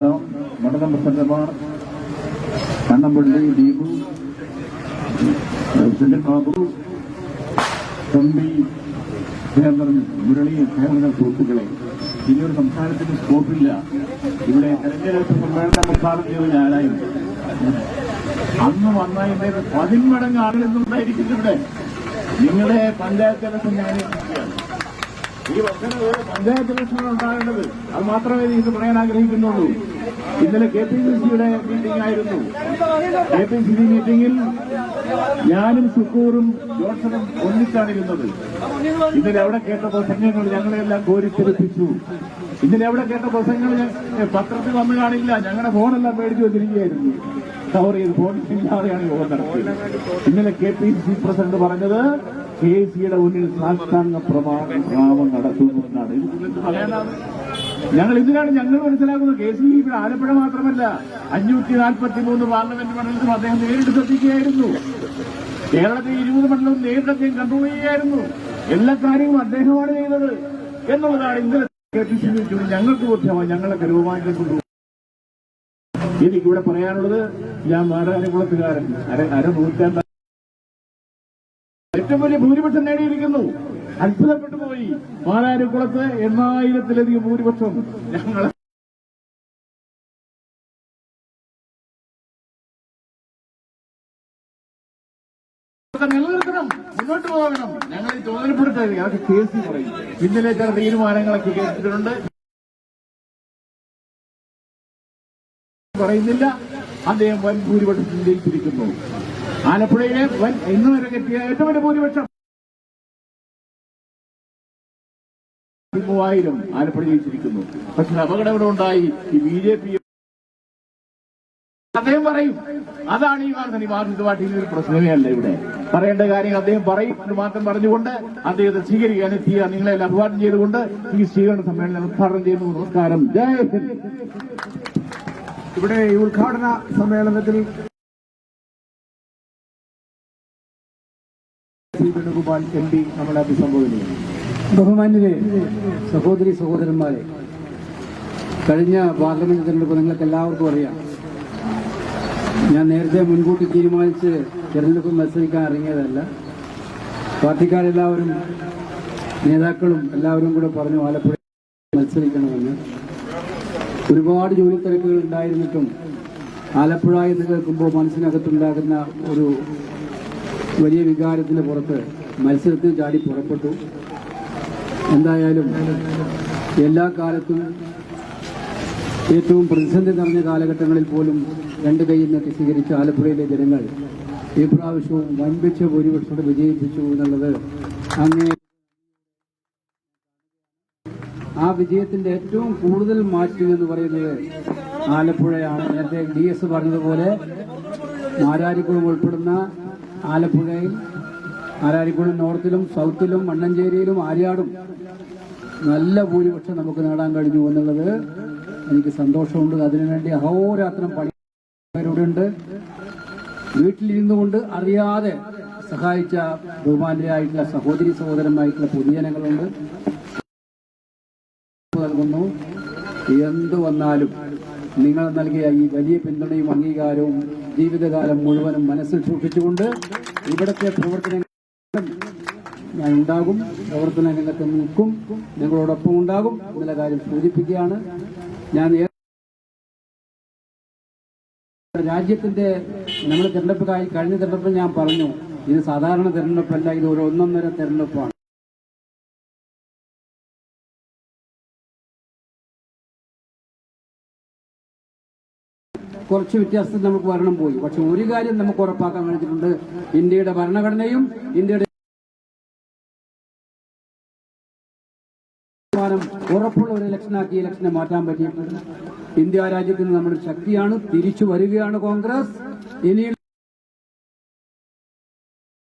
മണ്ഡലം പ്രസിഡന്റുമാർ കണ്ണമ്പള്ളി ദീപു പ്രസിഡന്റ് ബാബു തമ്പി കേന്ദ്രൻ മുരളി കേന്ദ്ര സുഹൃത്തുക്കളെ ഇനിയൊരു സംസ്ഥാനത്തിന് സ്കോപ്പില്ല ഇവിടെ തെരഞ്ഞെടുപ്പ് സമ്മേളനം ഉദ്ഘാടനം ചെയ്ത് ഞാനായിരുന്നു അന്ന് വന്നതിന്റെ പതിന്മടങ്ങ് ആളുകൾ ഉണ്ടായിരിക്കുന്നു ഇവിടെ നിങ്ങളുടെ പഞ്ചായത്ത് ഞാൻ. ഈ വർഷങ്ങൾ പഞ്ചായത്ത് പ്രശ്നങ്ങൾ ഉണ്ടാകേണ്ടത്. അത് മാത്രമേ ഇത് പറയാൻ ആഗ്രഹിക്കുന്നുള്ളൂ. ഇന്നലെ കെ പി സി സിയുടെ മീറ്റിംഗ് ആയിരുന്നു. കെ പി സി സി മീറ്റിംഗിൽ ഞാനും സുക്കൂറും ജോൺസണും ഒന്നിച്ചാണ് ഇരുന്നത്. ഇന്നലെ എവിടെ കേട്ട പ്രസംഗങ്ങൾ ഞങ്ങളെല്ലാം കോരിത്തെറിപ്പിച്ചു. ഇന്നലെ എവിടെ കേട്ട പ്രസംഗങ്ങൾ പത്രത്തിൽ വന്നു ഞങ്ങളുടെ ഫോണെല്ലാം മേടിച്ചു വെച്ചിരിക്കുകയായിരുന്നു. കവർ ചെയ്ത് ഫോൺ ഇല്ലാതെയാണ് യോഗം നടത്തിയത്. ഇന്നലെ കെ പി സി പ്രസിഡന്റ് പറഞ്ഞത് കെ സിയുടെ മുന്നിൽ സാഷ്ടാംഗ പ്രമാണം നടത്തുന്നു എന്നാണ് ഞങ്ങൾ ഇതിനാണ് ഞങ്ങൾ മനസ്സിലാക്കുന്നത്. കെ സി ഇവിടെ ആലപ്പുഴ മാത്രമല്ല അഞ്ഞൂറ്റി നാൽപ്പത്തി മൂന്ന് പാർലമെന്റ് മണ്ഡലത്തിലും അദ്ദേഹം നേരിട്ട് ശ്രദ്ധിക്കുകയായിരുന്നു. കേരളത്തിൽ ഇരുപത് മണ്ഡലവും നേരിട്ട് അദ്ദേഹം കൺട്രോൾ ചെയ്യുകയായിരുന്നു. എല്ലാ കാര്യവും അദ്ദേഹമാണ് ചെയ്തത് എന്നുള്ളതാണ് ഇന്നലെ കെ പി സി ഞങ്ങൾക്ക് ബോധ്യമായി ഞങ്ങളെ ഗർവമായിട്ട് കൊണ്ടുപോകും എനിക്കിവിടെ പറയാനുള്ളത് ഞാൻ മാരാനകുളത്തുകാരൻ അര അരനൂറ്റാണ്ട് ഏറ്റവും വലിയ ഭൂരിപക്ഷം നേടിയിരിക്കുന്നു. അത്ഭുതപ്പെട്ടു പോയി. പാലാരിക്കുളത്ത് എണ്ണായിരത്തിലധികം ഭൂരിപക്ഷം. ഞങ്ങൾ നിലനിർത്തണം മുന്നോട്ട് പോകണം. ഞങ്ങൾ ഈ തോന്നൽപ്പെടുത്തരുത് അതൊക്കെ കേസ് പറയും. ഇന്നലെ ചില തീരുമാനങ്ങളൊക്കെ കേട്ടിട്ടുണ്ട് പറയുന്നില്ല. അദ്ദേഹം വൻ ഭൂരിപക്ഷം ജയിച്ചിരിക്കുന്നു ആലപ്പുഴയിലെ ഇന്ന് വരെ കിട്ടിയ ഏറ്റവും വലിയ ഭൂരിപക്ഷം. മൂവായിരം ആലപ്പുഴ ജയിച്ചിരിക്കുന്നു. പക്ഷെ അപകടം ഇവിടെ ഉണ്ടായി? ഈ ബി ജെ പി അദ്ദേഹം പറയും. അതാണ് ഈ വാർത്ത. ഈ മാർക്സിസ്റ്റ് പാർട്ടിയിൽ ഒരു പ്രശ്നമേ അല്ല ഇവിടെ. പറയേണ്ട കാര്യങ്ങൾ അദ്ദേഹം പറയും. എന്ന് മാത്രം പറഞ്ഞുകൊണ്ട് അദ്ദേഹത്തെ സ്വീകരിക്കാൻ എത്തിയ നിങ്ങളെ അഭിവാദം ചെയ്തുകൊണ്ട് ഈ സ്വീകരണ സമ്മേളനം ഉദ്ഘാടനം ചെയ്യുന്നു. നമസ്കാരം. ജയ ഇവിടെ ഈ ഉദ്ഘാടന സമ്മേളനത്തിൽ വേണുഗോപാൽ എം പി നമ്മളെ അഭിസംബോധന ചെയ്യും ബഹുമാന്യരെ സഹോദരി സഹോദരന്മാരെ കഴിഞ്ഞ പാർലമെന്റ് തെരഞ്ഞെടുപ്പ് നിങ്ങൾക്ക് എല്ലാവർക്കും അറിയാം. ഞാൻ നേരത്തെ മുൻകൂട്ടി തീരുമാനിച്ച് തെരഞ്ഞെടുപ്പ് മത്സരിക്കാൻ ഇറങ്ങിയതല്ല. പാർട്ടിക്കാരെല്ലാവരും നേതാക്കളും എല്ലാവരും കൂടെ പറഞ്ഞു ആലപ്പുഴ മത്സരിക്കണമെന്ന്. ഒരുപാട് ജോലി തിരക്കുകൾ ഉണ്ടായിരുന്നിട്ടും ആലപ്പുഴ എന്ന് കേൾക്കുമ്പോൾ മനസ്സിനകത്തുണ്ടാകുന്ന ഒരു വലിയ വികാരത്തിന് പുറത്ത് മത്സരത്തിന് ചാടി പുറപ്പെട്ടു. എന്തായാലും എല്ലാ കാലത്തും ഏറ്റവും പ്രതിസന്ധി നിറഞ്ഞ കാലഘട്ടങ്ങളിൽ പോലും രണ്ട് കൈയിൽ നിന്നൊക്കെ സ്വീകരിച്ച ആലപ്പുഴയിലെ ജനങ്ങൾ ഈ പ്രാവശ്യവും വൻപിച്ച ഭൂരിപക്ഷത്തോടെ വിജയിപ്പിച്ചു എന്നുള്ളത് അങ്ങേ ആ വിജയത്തിന്റെ ഏറ്റവും കൂടുതൽ മാറ്റി എന്ന് പറയുന്നത് ആലപ്പുഴയാണ്. നേരത്തെ ഡി എസ് പറഞ്ഞതുപോലെ മാരാരിക്കുളം ഉൾപ്പെടുന്ന ആലപ്പുഴയിൽ മാരാരിക്കുളം നോർത്തിലും സൗത്തിലും മണ്ണഞ്ചേരിയിലും ആര്യാടും നല്ല ഭൂരിപക്ഷം നമുക്ക് നേടാൻ കഴിഞ്ഞു എന്നുള്ളത് എനിക്ക് സന്തോഷമുണ്ട്. അതിനുവേണ്ടി അഹോരാത്രം പണിയുണ്ട് വീട്ടിലിരുന്നു കൊണ്ട് അറിയാതെ സഹായിച്ച ബഹുമാനരായിട്ടുള്ള സഹോദരി സഹോദരന്മായിട്ടുള്ള പൊതുജനങ്ങളുണ്ട്. നൽകുന്നു. എന്തു വന്നാലും നിങ്ങൾ നൽകിയ ഈ വലിയ പിന്തുണയും അംഗീകാരവും ജീവിതകാലം മുഴുവനും മനസ്സിൽ സൂക്ഷിച്ചുകൊണ്ട് ഇവിടുത്തെ പ്രവർത്തനങ്ങൾ ഞാൻ ഉണ്ടാകും പ്രവർത്തന രംഗത്ത് നിൽക്കും നിങ്ങളോടൊപ്പം ഉണ്ടാകും എന്നുള്ള കാര്യം സൂചിപ്പിക്കുകയാണ്. ഞാൻ രാജ്യത്തിന്റെ നമ്മൾ തെരഞ്ഞെടുപ്പ് കഴി- കഴിഞ്ഞ തെരഞ്ഞെടുപ്പ് ഞാൻ പറഞ്ഞു. ഇത് സാധാരണ തെരഞ്ഞെടുപ്പല്ല ഇത് ഒരു ഒന്നൊന്നര തെരഞ്ഞെടുപ്പാണ്. കുറച്ച് വ്യത്യാസത്തിൽ നമുക്ക് വരണം പോയി. പക്ഷെ ഒരു കാര്യം നമുക്ക് ഉറപ്പാക്കാൻ കഴിഞ്ഞിട്ടുണ്ട്. ഇന്ത്യയുടെ ഭരണഘടനയും ഇന്ത്യയുടെ ഉറപ്പുള്ള ഒരു ഇലക്ഷനാക്കി ഇലക്ഷനെ മാറ്റാൻ പറ്റിയിട്ടുണ്ട് ഇന്ത്യ രാജ്യത്തിന് നമ്മുടെ ശക്തിയാണ്. തിരിച്ചു വരികയാണ് കോൺഗ്രസ്. ഇനി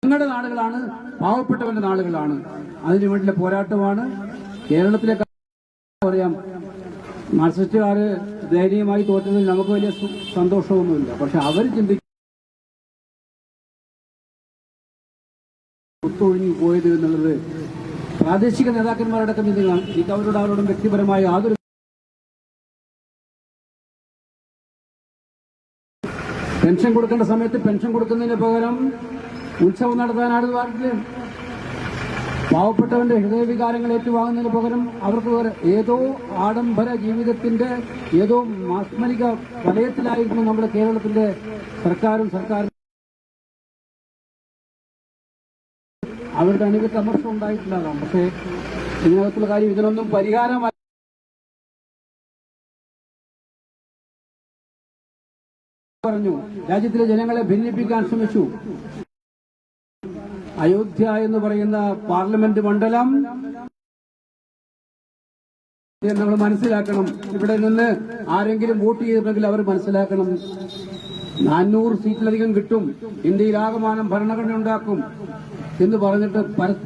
ഞങ്ങളുടെ നാടുകളാണ് പാവപ്പെട്ടവന്റെ നാടുകളാണ്. അതിനു വേണ്ടിയുള്ള പോരാട്ടമാണ്. കേരളത്തിലെ പറയാം. മാർക്സിസ്റ്റുകാര് ദയനീയമായി തോറ്റതിൽ നമുക്ക് വലിയ സന്തോഷമൊന്നുമില്ല. പക്ഷെ അവർ ചിന്തിക്കും ഒത്തൊഴിഞ്ഞു പോയത് എന്നുള്ളത് പ്രാദേശിക നേതാക്കന്മാരടക്കം ഇത് എനിക്ക് അവരോട് അവരോടും വ്യക്തിപരമായ യാതൊരു പെൻഷൻ കൊടുക്കേണ്ട സമയത്ത് പെൻഷൻ കൊടുക്കുന്നതിന് പകരം ഉത്സവം നടത്താനാണ് പാടില്ല പാവപ്പെട്ടവന്റെ ഹൃദയവികാരങ്ങൾ ഏറ്റുവാങ്ങുന്നതിന് പകരം അവർക്ക് ഏതോ ആഡംബര ജീവിതത്തിന്റെ ഏതോ മാസ്മരിക വലയത്തിലായിരുന്നു നമ്മുടെ കേരളത്തിന്റെ സർക്കാരും സർക്കാരും അവരുടെ അനുഗത്ത് അമർഷം പക്ഷേ ഇതിനകത്തുള്ള കാര്യം ഇതിനൊന്നും പരിഹാരമായി പറഞ്ഞു. രാജ്യത്തിലെ ജനങ്ങളെ ഭിന്നിപ്പിക്കാൻ ശ്രമിച്ചു. അയോധ്യ എന്ന് പറയുന്ന പാർലമെന്റ് മണ്ഡലം നമ്മൾ മനസ്സിലാക്കണം. ഇവിടെ നിന്ന് ആരെങ്കിലും വോട്ട് ചെയ്തിട്ടുണ്ടെങ്കിൽ അവർ മനസ്സിലാക്കണം. നാനൂറ് സീറ്റിലധികം കിട്ടും. ഇന്ത്യയിൽ ആകമാനം ഭരണഘടന ഉണ്ടാക്കും. എന്ന് പറഞ്ഞിട്ട്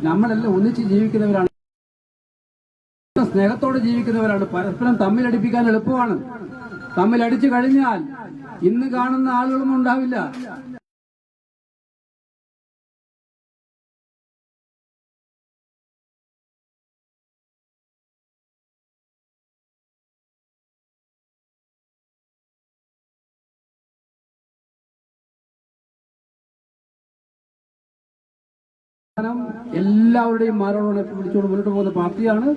നമ്മളെല്ലാം ഒന്നിച്ച് ജീവിക്കുന്നവരാണ്. സ്നേഹത്തോടെ ജീവിക്കുന്നവരാണ്. പരസ്പരം തമ്മിലടിപ്പിക്കാൻ എളുപ്പമാണ്. തമ്മിലടിച്ചു കഴിഞ്ഞാൽ ഇന്ന് കാണുന്ന ആളുകളൊന്നും ഉണ്ടാവില്ല. എല്ലാവരുടെയും മാരോടെ പിടിച്ചുകൊണ്ട് മുന്നോട്ട് പോകുന്ന പാർട്ടിയാണ്.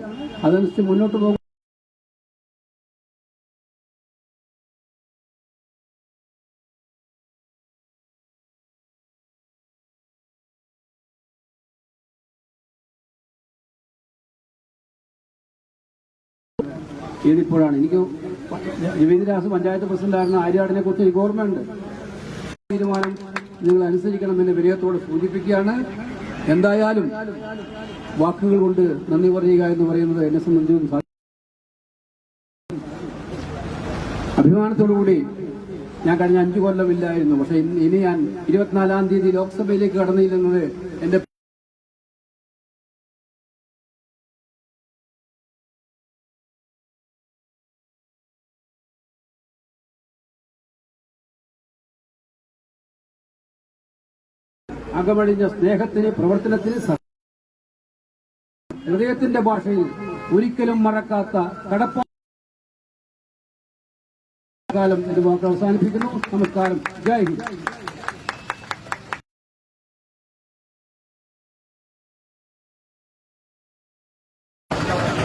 അതനുസരിച്ച് മുന്നോട്ട് പോകും. ഇതിപ്പോഴാണ്. എനിക്ക് പഞ്ചായത്ത് ആര്യാടിനെ എന്തായാലും വാക്കുകൾ കൊണ്ട് നന്ദി പറയുക എന്ന് പറയുന്നത് എന്നെ സംബന്ധിച്ചും അഭിമാനത്തോടുകൂടി ഞാൻ കഴിഞ്ഞ അഞ്ചു കൊല്ലമില്ലായിരുന്നു. പക്ഷെ ഇനി ഞാൻ ഇരുപത്തിനാലാം തീയതി ലോക്സഭയിലേക്ക് കടന്നില്ലെന്നത് എന്റെ അകമഴിഞ്ഞ സ്നേഹത്തിന് പ്രവർത്തനത്തിന് ഹൃദയത്തിന്റെ ഭാഷയിൽ ഒരിക്കലും മറക്കാത്ത കടപ്പ കാലം വാക്ക് അവസാനിപ്പിക്കുന്നു. നമസ്കാരം. ജയ് ഹിന്ദ്.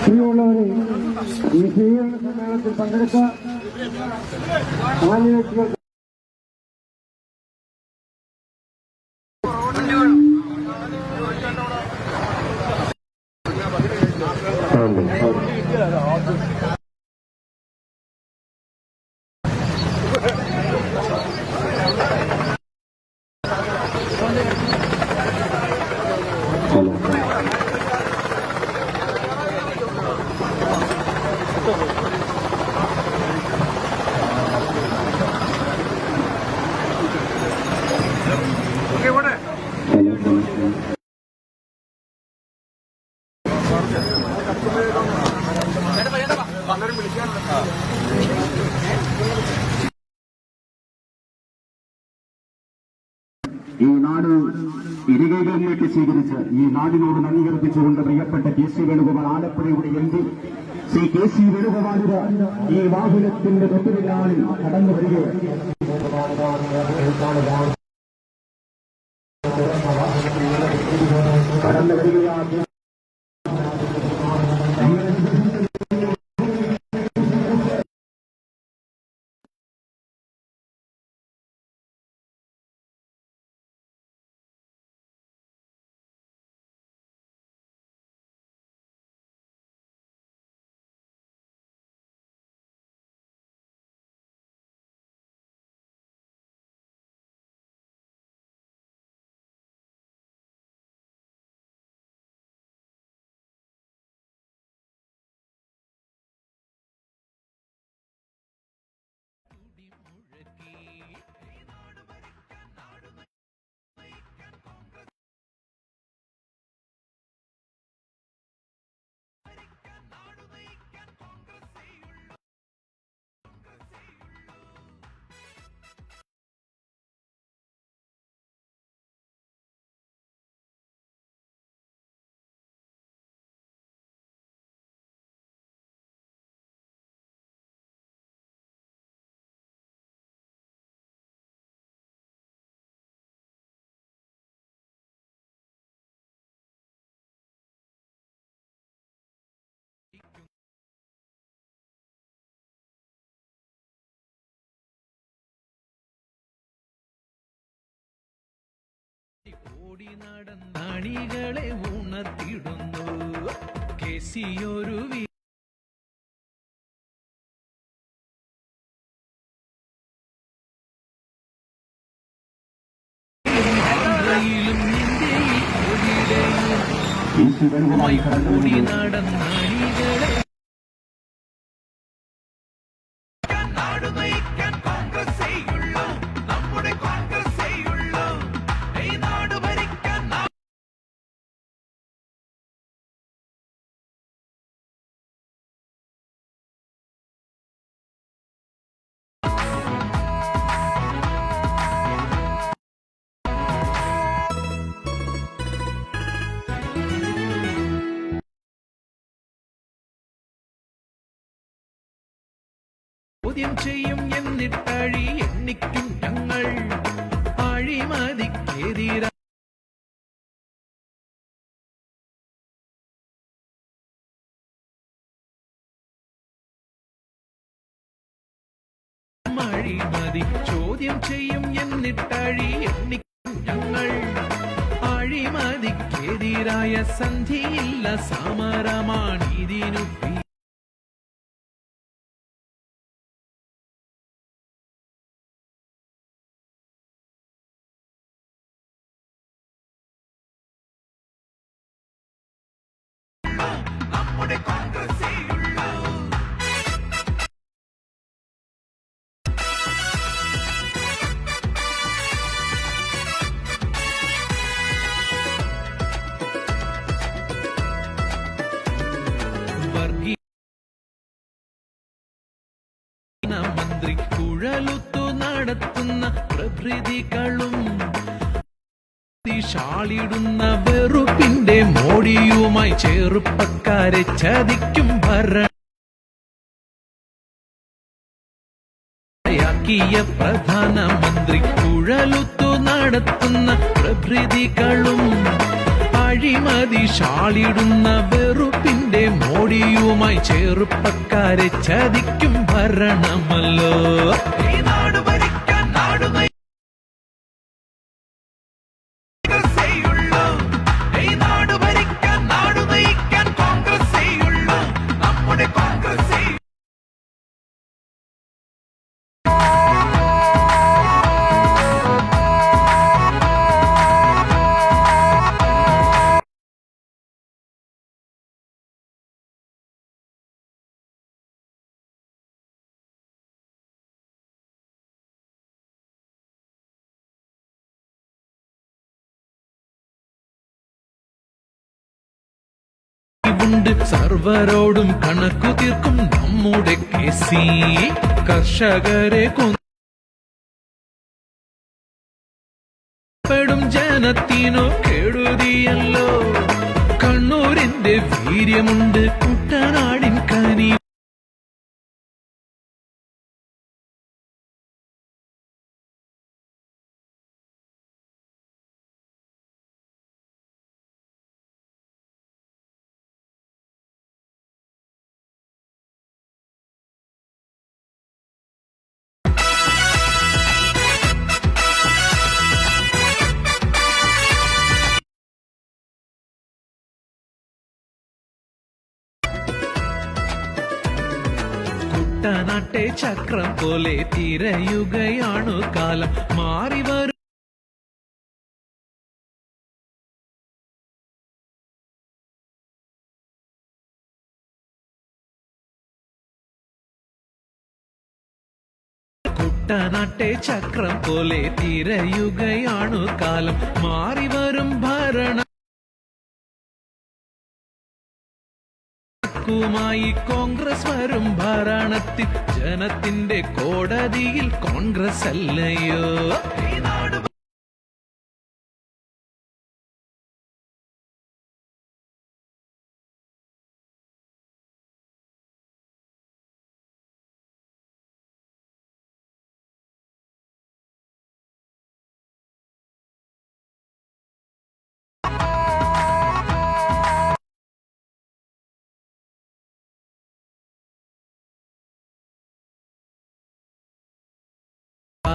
പ്രിയമുള്ളവരെ ഈ Sunday. ഈ നാട് ഇരുകൈകളിലേക്ക് സ്വീകരിച്ച് ഈ നാടിനോട് നന്ദി അർപ്പിച്ചുകൊണ്ട് പ്രിയപ്പെട്ട K C Venugopal ആലപ്പുഴയുടെ M P Shri K C വേണുഗോപാലിന് ഈ വാഹനത്തിന്റെ തൊട്ടുപിന്നാളിൽ കടന്നു വരികയാണ്. ഓടി നടന്നണികളെ ഉണർത്തിടുന്നു കേസിയൊരു ഓടി. നടന്നണികളെ ചോദ്യം ചെയ്യും എന്നിട്ടഴി എണ്ണിക്കും ഞങ്ങൾ. അഴിമതിക്കേതിര അഴിമതി ചോദ്യം ചെയ്യും എന്നിട്ടഴി എണ്ണിക്കും ഞങ്ങൾ. അഴിമതിക്കെതിരായ സന്ധിയില്ല സമരമാണിതിനു പി മന്ത്രി കുഴലുത്തു നടത്തുന്ന പ്രഭൃതികളും ഷാളിടുന്ന വെറുപ്പിന്റെ മോടിയുമായി ചെറുപ്പക്കാരെ ചതിക്കും ഭരണിയ പ്രധാനമന്ത്രി കുഴലുത്തു നടത്തുന്ന പ്രഭൃതികളും അഴിമതി ഷാളിടുന്ന വെറുപ്പിന്റെ മോടിയുമായി ചെറുപ്പക്കാരെ ചതിക്കും ഭരണമല്ലോ. ഉണ്ട് സർവരോടും കണക്കു തീർക്കും നമ്മുടെ കേസി. കർഷകരെ കൊന്നും ജനത്തിനോ കെടുതിയല്ലോ. കണ്ണൂരിന്റെ വീര്യമുണ്ട് കുട്ടനാട്ടെ ചക്രം പോലെ തിരയുകയാണു കാലം. മാറി വരും കുട്ടനാട്ടെ ചക്രം പോലെ തിരയുകയാണു കാലം. മാറി വരും ഭരണ ുമായി കോൺഗ്രസ് വരും ഭരണത്തിൽ. ജനത്തിന്റെ കോടതിയിൽ കോൺഗ്രസ് അല്ലയോ?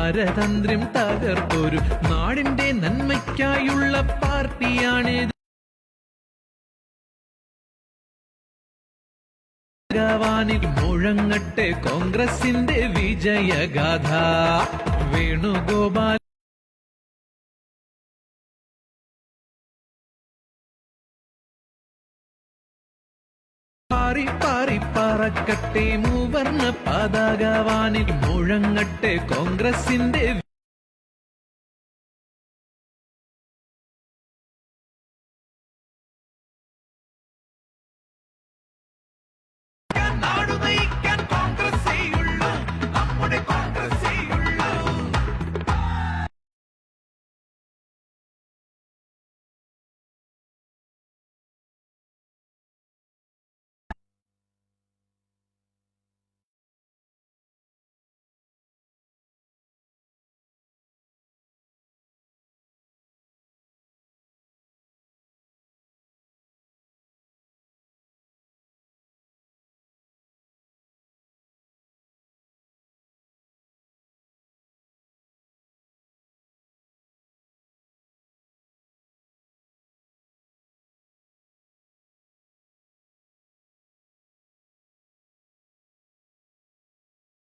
പാരതന്ത്ര്യം തകർത്തൊരു നാടിന്റെ നന്മയ്ക്കായുള്ള പാർട്ടിയാണിത് മുഴങ്ങട്ടെ കോൺഗ്രസിന്റെ വിജയഗാഥ. വേണുഗോപാൽ പറക്കട്ടെ മൂവർണ പതാകവാനിൽ മുഴങ്ങട്ടെ കോൺഗ്രസിന്റെ